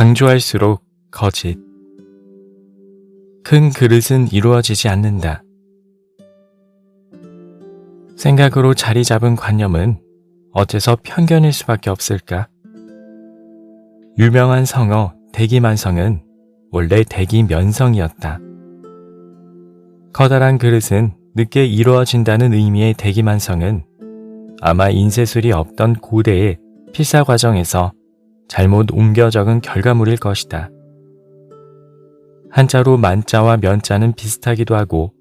강조할수록 거짓. 큰 그릇은 이루어지지 않는다. 생각으로 자리 잡은 관념은 어째서 편견일 수밖에 없을까? 유명한 성어 대기만성은 원래 대기면성이었다. 커다란 그릇은 늦게 이루어진다는 의미의 대기만성은 아마 인쇄술이 없던 고대의 필사 과정에서 잘못 옮겨 적은 결과물일 것이다. 한자로 만자와 면자는 비슷하기도 하고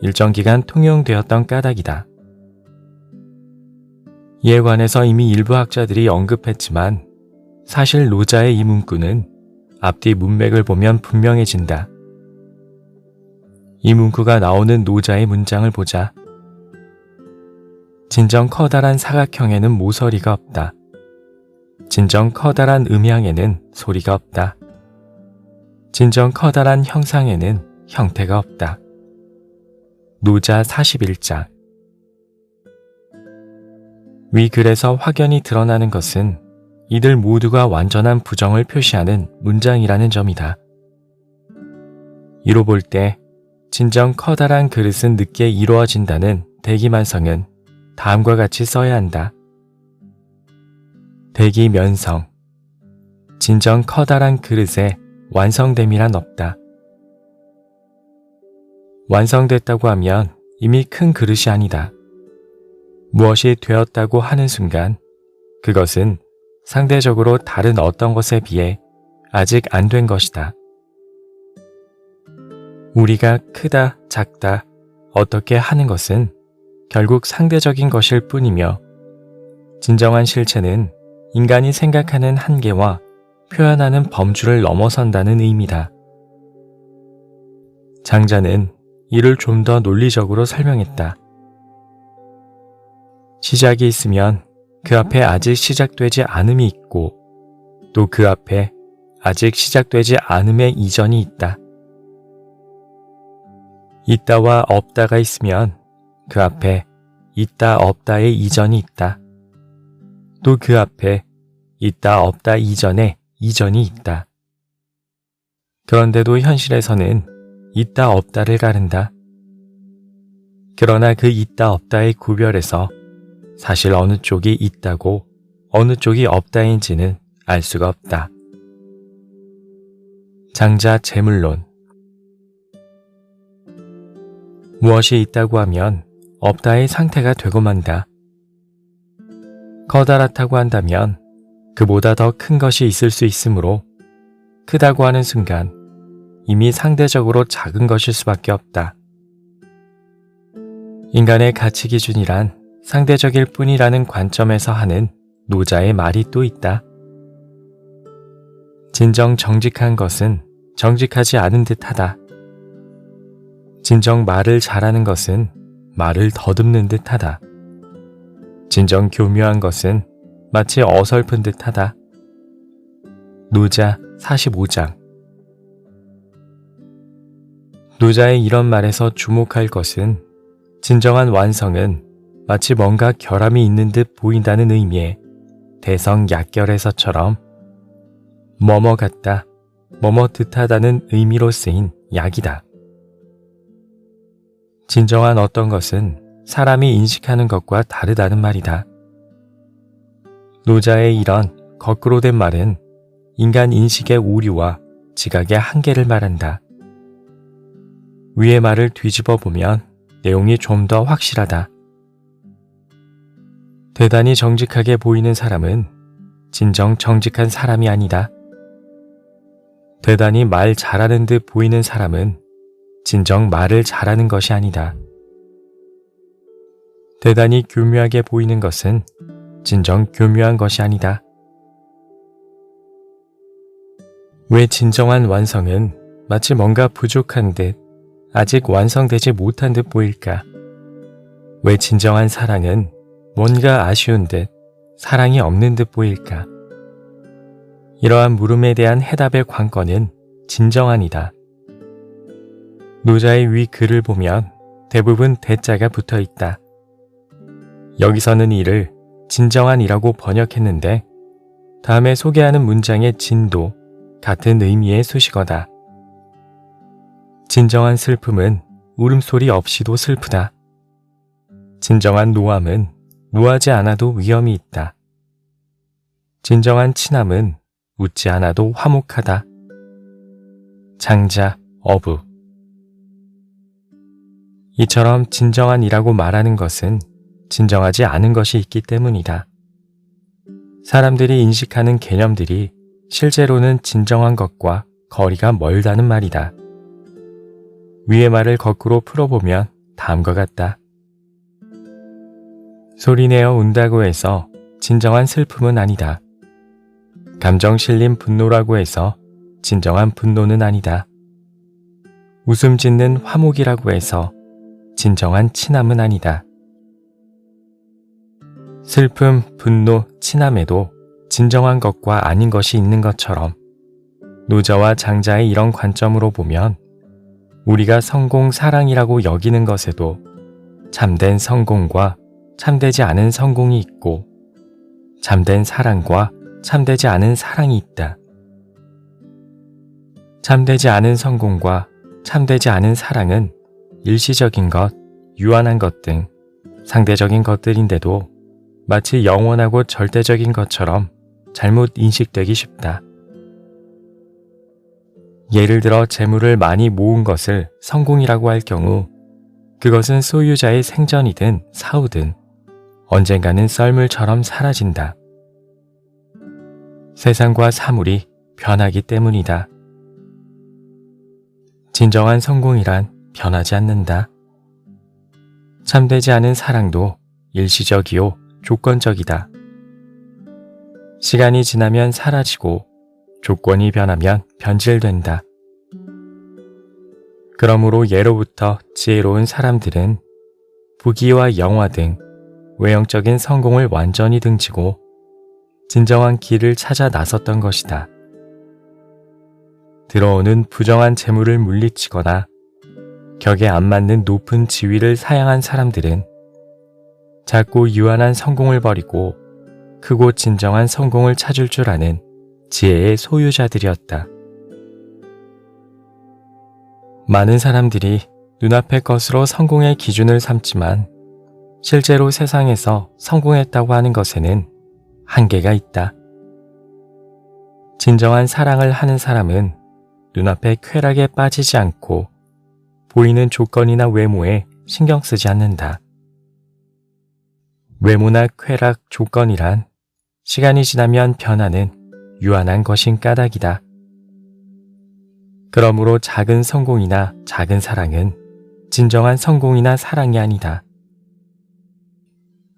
일정 기간 통용되었던 까닭이다. 이에 관해서 이미 일부 학자들이 언급했지만 사실 노자의 이 문구는 앞뒤 문맥을 보면 분명해진다. 이 문구가 나오는 노자의 문장을 보자. 진정 커다란 사각형에는 모서리가 없다. 진정 커다란 음향에는 소리가 없다. 진정 커다란 형상에는 형태가 없다. 노자 41장 위 글에서 확연히 드러나는 것은 이들 모두가 완전한 부정을 표시하는 문장이라는 점이다. 이로 볼 때 진정 커다란 그릇은 늦게 이루어진다는 대기만성은 다음과 같이 써야 한다. 대기 면성 진정 커다란 그릇에 완성됨이란 없다. 완성됐다고 하면 이미 큰 그릇이 아니다. 무엇이 되었다고 하는 순간 그것은 상대적으로 다른 어떤 것에 비해 아직 안 된 것이다. 우리가 크다, 작다, 어떻게 하는 것은 결국 상대적인 것일 뿐이며 진정한 실체는 인간이 생각하는 한계와 표현하는 범주를 넘어선다는 의미다. 장자는 이를 좀 더 논리적으로 설명했다. 시작이 있으면 그 앞에 아직 시작되지 않음이 있고 또 그 앞에 아직 시작되지 않음의 이전이 있다. 있다와 없다가 있으면 그 앞에 있다 없다의 이전이 있다. 또 그 앞에 있다 없다 이전에 이전이 있다. 그런데도 현실에서는 있다 없다를 가른다. 그러나 그 있다 없다의 구별에서 사실 어느 쪽이 있다고 어느 쪽이 없다인지는 알 수가 없다. 장자 재물론 무엇이 있다고 하면 없다의 상태가 되고 만다. 커다랗다고 한다면 그보다 더 큰 것이 있을 수 있으므로 크다고 하는 순간 이미 상대적으로 작은 것일 수밖에 없다. 인간의 가치 기준이란 상대적일 뿐이라는 관점에서 하는 노자의 말이 또 있다. 진정 정직한 것은 정직하지 않은 듯 하다. 진정 말을 잘하는 것은 말을 더듬는 듯 하다. 진정 교묘한 것은 마치 어설픈 듯 하다. 노자 45장 노자의 이런 말에서 주목할 것은 진정한 완성은 마치 뭔가 결함이 있는 듯 보인다는 의미의 대성 약결에서처럼 뭐뭐 같다, 뭐뭐 듯하다는 의미로 쓰인 약이다. 진정한 어떤 것은 사람이 인식하는 것과 다르다는 말이다. 노자의 이런 거꾸로 된 말은 인간 인식의 오류와 지각의 한계를 말한다. 위의 말을 뒤집어 보면 내용이 좀 더 확실하다. 대단히 정직하게 보이는 사람은 진정 정직한 사람이 아니다. 대단히 말 잘하는 듯 보이는 사람은 진정 말을 잘하는 것이 아니다. 대단히 교묘하게 보이는 것은 진정 교묘한 것이 아니다. 왜 진정한 완성은 마치 뭔가 부족한 듯 아직 완성되지 못한 듯 보일까? 왜 진정한 사랑은 뭔가 아쉬운 듯 사랑이 없는 듯 보일까? 이러한 물음에 대한 해답의 관건은 진정한이다. 노자의 위 글을 보면 대부분 대자가 붙어 있다. 여기서는 이를 진정한이라고 번역했는데 다음에 소개하는 문장의 진도 같은 의미의 수식어다. 진정한 슬픔은 울음소리 없이도 슬프다. 진정한 노함은 노하지 않아도 위험이 있다. 진정한 친함은 웃지 않아도 화목하다. 장자, 어부. 이처럼 진정한이라고 말하는 것은 진정하지 않은 것이 있기 때문이다. 사람들이 인식하는 개념들이 실제로는 진정한 것과 거리가 멀다는 말이다. 위의 말을 거꾸로 풀어보면 다음과 같다. 소리내어 운다고 해서 진정한 슬픔은 아니다. 감정 실린 분노라고 해서 진정한 분노는 아니다. 웃음 짓는 화목이라고 해서 진정한 친함은 아니다. 슬픔, 분노, 친함에도 진정한 것과 아닌 것이 있는 것처럼 노자와 장자의 이런 관점으로 보면 우리가 성공 사랑이라고 여기는 것에도 참된 성공과 참되지 않은 성공이 있고 참된 사랑과 참되지 않은 사랑이 있다. 참되지 않은 성공과 참되지 않은 사랑은 일시적인 것, 유한한 것 등 상대적인 것들인데도 마치 영원하고 절대적인 것처럼 잘못 인식되기 쉽다. 예를 들어 재물을 많이 모은 것을 성공이라고 할 경우 그것은 소유자의 생전이든 사후든 언젠가는 썰물처럼 사라진다. 세상과 사물이 변하기 때문이다. 진정한 성공이란 변하지 않는다. 참되지 않은 사랑도 일시적이요 조건적이다. 시간이 지나면 사라지고 조건이 변하면 변질된다. 그러므로 예로부터 지혜로운 사람들은 부귀와 영화 등 외형적인 성공을 완전히 등지고 진정한 길을 찾아 나섰던 것이다. 들어오는 부정한 재물을 물리치거나 격에 안 맞는 높은 지위를 사양한 사람들은 작고 유한한 성공을 버리고 크고 진정한 성공을 찾을 줄 아는 지혜의 소유자들이었다. 많은 사람들이 눈앞의 것으로 성공의 기준을 삼지만 실제로 세상에서 성공했다고 하는 것에는 한계가 있다. 진정한 사랑을 하는 사람은 눈앞의 쾌락에 빠지지 않고 보이는 조건이나 외모에 신경 쓰지 않는다. 외모나 쾌락 조건이란 시간이 지나면 변하는 유한한 것인 까닭이다. 그러므로 작은 성공이나 작은 사랑은 진정한 성공이나 사랑이 아니다.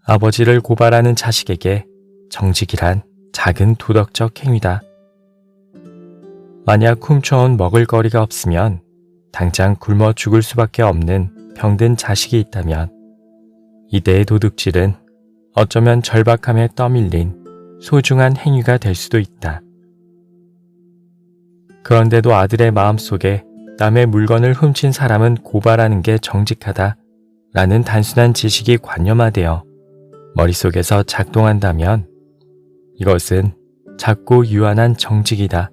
아버지를 고발하는 자식에게 정직이란 작은 도덕적 행위다. 만약 훔쳐온 먹을거리가 없으면 당장 굶어 죽을 수밖에 없는 병든 자식이 있다면 이때의 도둑질은 어쩌면 절박함에 떠밀린 소중한 행위가 될 수도 있다. 그런데도 아들의 마음속에 남의 물건을 훔친 사람은 고발하는 게 정직하다 라는 단순한 지식이 관념화되어 머릿속에서 작동한다면 이것은 작고 유한한 정직이다.